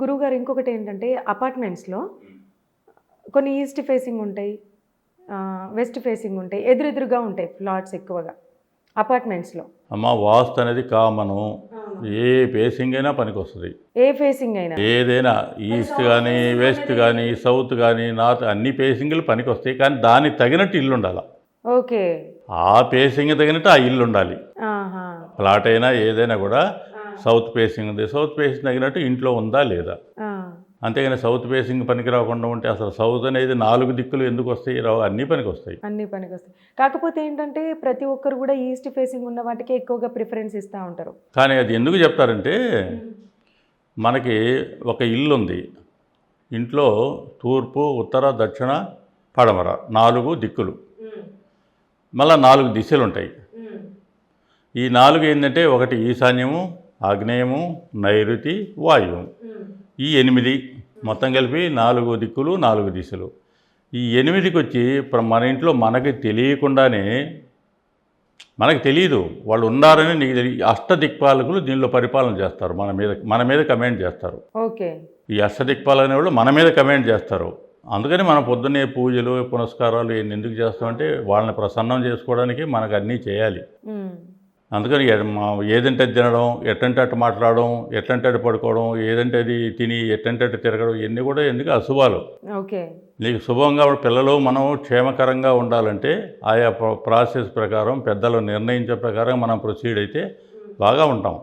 గురువుగారు ఇంకొకటి ఏంటంటే అపార్ట్మెంట్స్లో కొన్ని ఈస్ట్ ఫేసింగ్ ఉంటాయి వెస్ట్ ఫేసింగ్ ఉంటాయి ఎదురెదురుగా ఉంటాయి ఫ్లాట్స్ ఎక్కువగా అపార్ట్మెంట్స్లో. అమ్మ వాస్తు అనేది కామను. ఏ పేసింగ్ అయినా పనికొస్తుంది. ఏ ఫేసింగ్ అయినా. ఏదైనా ఈస్ట్ కానీ వెస్ట్ కానీ సౌత్ కానీ నార్త్ అన్ని పేసింగ్లు పనికొస్తాయి. కానీ దానికి తగినట్టు ఇల్లు ఉండాలి. ఓకే. ఆ పేసింగ్ తగినట్టు ఆ ఇల్లు ఉండాలి. ఫ్లాట్ అయినా ఏదైనా కూడా సౌత్ ఫేసింగ్ ఉంది. సౌత్ ఫేసింగ్ తగినట్టు ఇంట్లో ఉందా లేదా? అంతేగాని సౌత్ ఫేసింగ్ పనికి రాకుండా ఉంటే అసలు సౌత్ అనేది నాలుగు దిక్కులు ఎందుకు వస్తాయి? రావు అన్నీ పనికి వస్తాయి. అన్ని పనికి వస్తాయి. కాకపోతే ఏంటంటే ప్రతి ఒక్కరు కూడా ఈస్ట్ ఫేసింగ్ ఉన్న వాటికి ఎక్కువగా ప్రిఫరెన్స్ ఇస్తూ ఉంటారు. కానీ అది ఎందుకు చెప్తారంటే మనకి ఒక ఇల్లు ఉంది. ఇంట్లో తూర్పు ఉత్తర దక్షిణ పడమర నాలుగు దిక్కులు. మళ్ళా నాలుగు దిశలు ఉంటాయి ఈ నాలుగు ఏంటంటే ఒకటి ఈశాన్యము ఆగ్నేయము నైరుతి వాయువు. ఈ ఎనిమిది మొత్తం కలిపి నాలుగు దిక్కులు నాలుగు దిశలు. ఈ ఎనిమిదికి వచ్చి ఇప్పుడు మన ఇంట్లో మనకి తెలియకుండానే మనకు తెలియదు వాళ్ళు ఉన్నారని నీకు తెలియ అష్ట దిక్పాలకులు దీనిలో పరిపాలన చేస్తారు మన మీద మన మీద కమెంట్ చేస్తారు. ఓకే. ఈ అష్ట దిక్పాలనే వాళ్ళు మన మీద కమెంట్ చేస్తారు. అందుకని మనం పొద్దున్నే పూజలు పునస్కారాలు ఎందుకు చేస్తామంటే వాళ్ళని ప్రసన్నం చేసుకోవడానికి మనకు అన్నీ చేయాలి. అందుకని ఏదంటే తినడం ఎట్టంటే అట్టు మాట్లాడడం ఎట్టంటే అటు పడుకోవడం ఏదంటే అది తిని ఎట్టంటే అటు తిరగడం ఇవన్నీ కూడా ఎందుకు అశుభాలు? ఓకే. నీకు శుభంగా పిల్లలు మనం క్షేమకరంగా ఉండాలంటే ఆయా ప్ర- ప్రాసెస్ ప్రకారం పెద్దలు నిర్ణయించే ప్రకారం మనం ప్రొసీడ్ అయితే బాగా ఉంటాం.